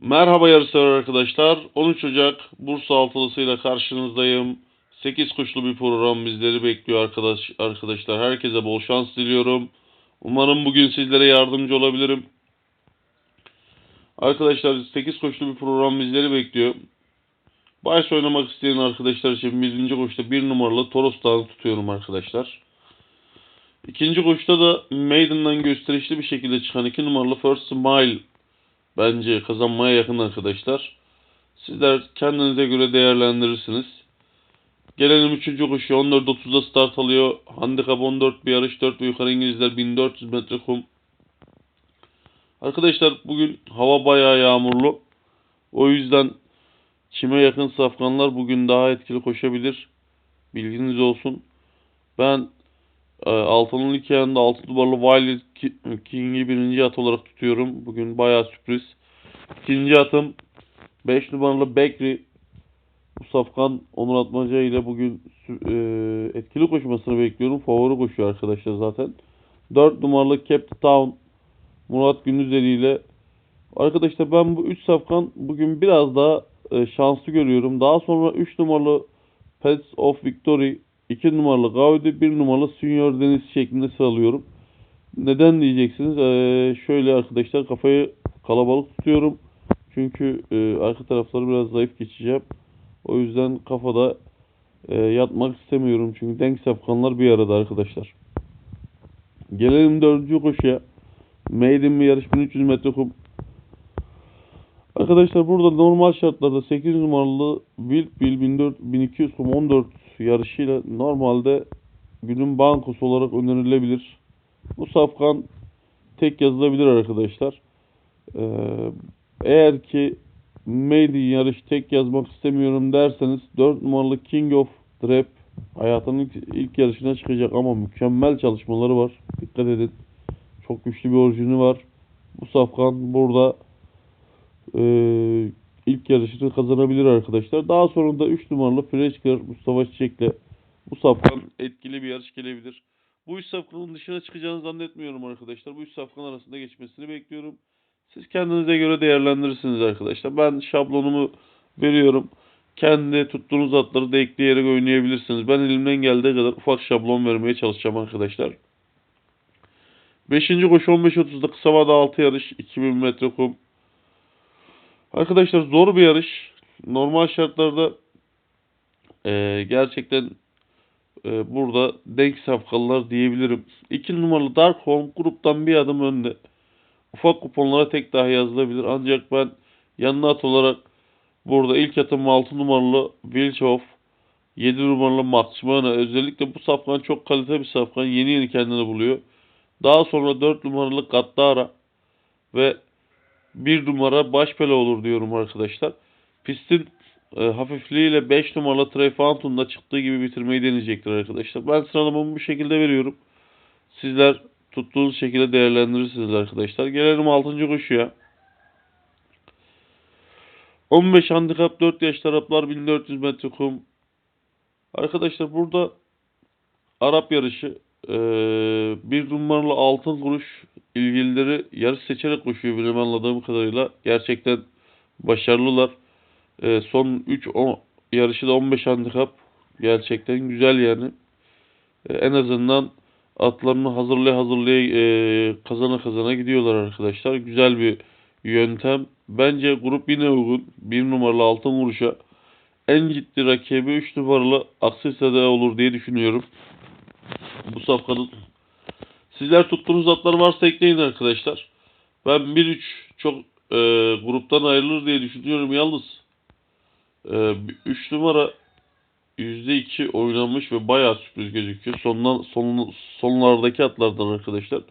Merhaba yarışsever arkadaşlar. 13 Ocak Bursa altılısıyla karşınızdayım. 8 kuşlu bir program bizleri bekliyor arkadaş arkadaşlar. Herkese bol şans diliyorum. Umarım bugün sizlere yardımcı olabilirim. Arkadaşlar 8 koşulu bir program bizleri bekliyor. Bahis oynamak isteyen arkadaşlar için birinci koşta 1 numaralı Toros Dağı'nı tutuyorum arkadaşlar. İkinci koşta da Maiden'dan gösterişli bir şekilde çıkan 2 numaralı First Smile bence kazanmaya yakın arkadaşlar. Sizler kendinize göre değerlendirirsiniz. Gelelim 3. koşuya 14.30'da start alıyor. Handikap 14 bir yarış 4 ve yukarı İngilizler 1400 metre kum. Arkadaşlar bugün hava bayağı yağmurlu. O yüzden çime yakın safkanlar bugün daha etkili koşabilir. Bilginiz olsun. Ben e, altının ilk ayağında 6 numaralı Wild Ki- King'i birinci at olarak tutuyorum. Bugün bayağı sürpriz. İkinci atım 5 numaralı Bekri. Bu safkan Onur Atmaca ile bugün e, etkili koşmasını bekliyorum. Favori koşuyor arkadaşlar zaten. 4 numaralı Cape Town Murat Gündüzeli ile Arkadaşlar ben bu 3 safkan bugün biraz daha e, şanslı görüyorum. Daha sonra 3 numaralı Pets of Victory, 2 numaralı Gaudi, 1 numaralı Senior Deniz şeklinde sıralıyorum. Neden diyeceksiniz? Ee, şöyle arkadaşlar kafayı kalabalık tutuyorum. Çünkü e, arka tarafları biraz zayıf geçeceğim. O yüzden kafada e, yatmak istemiyorum. Çünkü denk safkanlar bir arada arkadaşlar. Gelelim dördüncü koşuya. Maiden bir yarış 1300 metre kum. Arkadaşlar burada normal şartlarda 8 numaralı Wild Bill 1400 1200 kum 14 yarışıyla normalde günün bankosu olarak önerilebilir. Bu safkan tek yazılabilir arkadaşlar. Ee, eğer ki Maiden yarış tek yazmak istemiyorum derseniz 4 numaralı King of Trap hayatının ilk, yarışına çıkacak ama mükemmel çalışmaları var. Dikkat edin. Çok güçlü bir orijini var. Bu safkan burada eee, ilk yarışını kazanabilir arkadaşlar. Daha sonra da 3 numaralı Freshker Mustafa Çiçek'le bu safkan etkili bir yarış gelebilir. Bu üç safkanın dışına çıkacağını zannetmiyorum arkadaşlar. Bu üç safkan arasında geçmesini bekliyorum. Siz kendinize göre değerlendirirsiniz arkadaşlar. Ben şablonumu veriyorum. Kendi tuttuğunuz atları da ekleyerek oynayabilirsiniz. Ben elimden geldiği kadar ufak şablon vermeye çalışacağım arkadaşlar. 5. koşu 15.30'da kısa vada 6 yarış 2000 metre kum. Arkadaşlar zor bir yarış. Normal şartlarda eee, gerçekten eee, burada denk safkalılar diyebilirim. 2 numaralı Dark Home gruptan bir adım önde. Ufak kuponlara tek daha yazılabilir. Ancak ben yanına at olarak burada ilk atım 6 numaralı Wilchoff 7 numaralı Maximana özellikle bu safkan çok kalite bir safkan. Yeni yeni kendini buluyor. Daha sonra 4 numaralı Gattara ve 1 numara Başpela olur diyorum arkadaşlar. Pistin e, hafifliğiyle 5 numaralı Trey Fountain'da çıktığı gibi bitirmeyi deneyecektir arkadaşlar. Ben sıralamamı bu şekilde veriyorum. Sizler tuttuğunuz şekilde değerlendirirsiniz arkadaşlar. Gelelim 6. koşuya. 15 handikap 4 yaş taraflar 1400 metre kum. Arkadaşlar burada Arap yarışı eee, bir numaralı altın kuruş ilgilileri yarış seçerek koşuyor benim anladığım kadarıyla. Gerçekten başarılılar. Eee, son 3 yarışı da 15 handikap. Gerçekten güzel yani. Eee, en azından atlarını hazırlaya hazırlaya eee, kazana kazana gidiyorlar arkadaşlar. Güzel bir yöntem. Bence grup yine uygun. Bir numaralı altın vuruşa en ciddi rakibi 3 numaralı Aksisa'da olur diye düşünüyorum. Bu safkanın. Sizler tuttuğunuz atlar varsa ekleyin arkadaşlar. Ben 1-3 çok e, gruptan ayrılır diye düşünüyorum yalnız. E, 3 numara %2 oynanmış ve bayağı sürpriz gözüküyor. Sondan, son, sonlardaki atlardan arkadaşlar.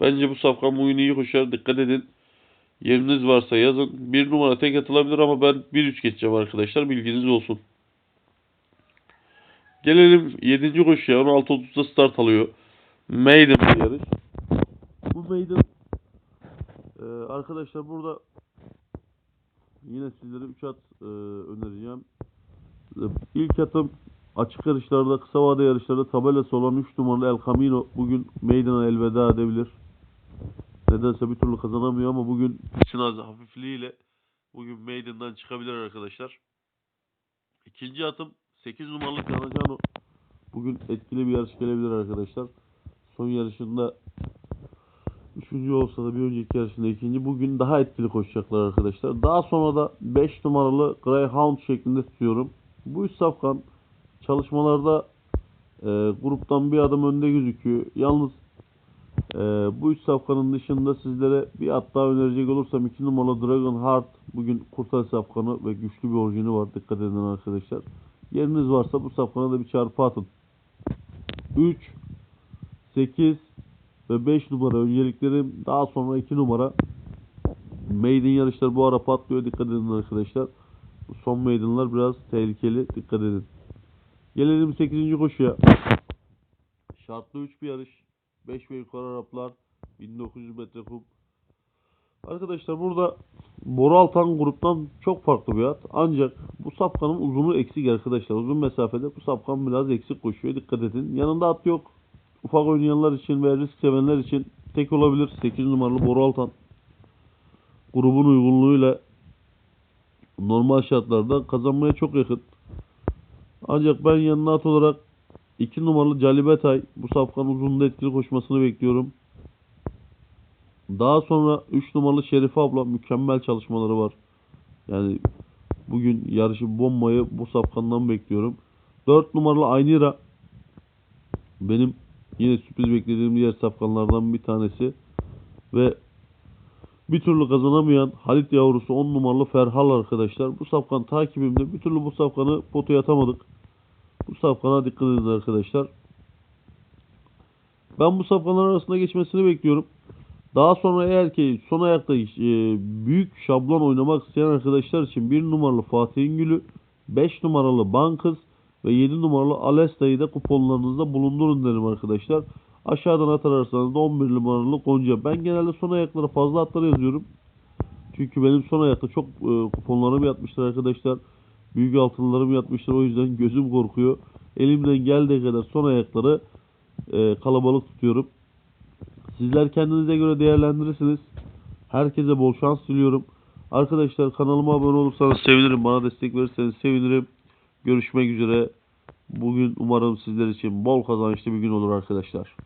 Bence bu safkan bugün iyi koşar. Dikkat edin. Yeriniz varsa yazın. Bir numara tek atılabilir ama ben 1-3 geçeceğim arkadaşlar. Bilginiz olsun. Gelelim 7. koşuya. 16.30'da start alıyor. Maiden bir yarış. Bu Maiden e, arkadaşlar burada yine sizlere 3 at e, önereceğim. İlk atım açık yarışlarda, kısa vade yarışlarda tabelası olan 3 numaralı El Camino bugün Maiden'a elveda edebilir. Nedense bir türlü kazanamıyor ama bugün pistin az hafifliğiyle bugün Maiden'dan çıkabilir arkadaşlar. İkinci atım 8 numaralı Canacano. Bugün etkili bir yarış gelebilir arkadaşlar. Son yarışında Üçüncü olsa da bir önceki yarışında ikinci. Bugün daha etkili koşacaklar arkadaşlar. Daha sonra da 5 numaralı Greyhound şeklinde tutuyorum. Bu üç safkan çalışmalarda e, gruptan bir adım önde gözüküyor. Yalnız e, bu üç safkanın dışında sizlere bir at daha önerecek olursam 2 numaralı Dragon Heart bugün kurtar safkanı ve güçlü bir orijini var. Dikkat edin arkadaşlar. Yeriniz varsa bu safkana da bir çarpı atın. 3 8 ve 5 numara önceliklerim. Daha sonra 2 numara. Maiden yarışları bu ara patlıyor. Dikkat edin arkadaşlar. Son maidenlar biraz tehlikeli. Dikkat edin. Gelelim 8. koşuya. Şartlı 3 bir yarış. 5 ve yukarı Araplar. 1900 metre kum. Arkadaşlar burada Boraltan gruptan çok farklı bir at. Ancak bu safkanın uzunu eksik arkadaşlar. Uzun mesafede bu safkan biraz eksik koşuyor. Dikkat edin. Yanında at yok ufak oynayanlar için ve risk sevenler için tek olabilir 8 numaralı Boru Altan. Grubun uygunluğuyla normal şartlarda kazanmaya çok yakın. Ancak ben yanına at olarak 2 numaralı Calibetay bu safkan uzunluğunda etkili koşmasını bekliyorum. Daha sonra 3 numaralı Şerife abla mükemmel çalışmaları var. Yani bugün yarışı bombayı bu safkandan bekliyorum. 4 numaralı Aynira benim Yine sürpriz beklediğim diğer safkanlardan bir tanesi. Ve bir türlü kazanamayan Halit yavrusu 10 numaralı Ferhal arkadaşlar. Bu safkan takibimde bir türlü bu safkanı potaya atamadık. Bu safkana dikkat edin arkadaşlar. Ben bu safkanlar arasında geçmesini bekliyorum. Daha sonra eğer ki son ayakta e, büyük şablon oynamak isteyen arkadaşlar için 1 numaralı Fatih İngül'ü, 5 numaralı Bankız ve 7 numaralı Alesta'yı da kuponlarınızda bulundurun derim arkadaşlar. Aşağıdan atararsanız da 11 numaralı Gonca. Ben genelde son ayaklara fazla atları yazıyorum. Çünkü benim son ayakta çok e, kuponlarım yatmıştır arkadaşlar. Büyük altınlarım yatmıştır. O yüzden gözüm korkuyor. Elimden geldiği kadar son ayakları e, kalabalık tutuyorum. Sizler kendinize göre değerlendirirsiniz. Herkese bol şans diliyorum. Arkadaşlar kanalıma abone olursanız sevinirim. Bana destek verirseniz sevinirim. Görüşmek üzere. Bugün umarım sizler için bol kazançlı bir gün olur arkadaşlar.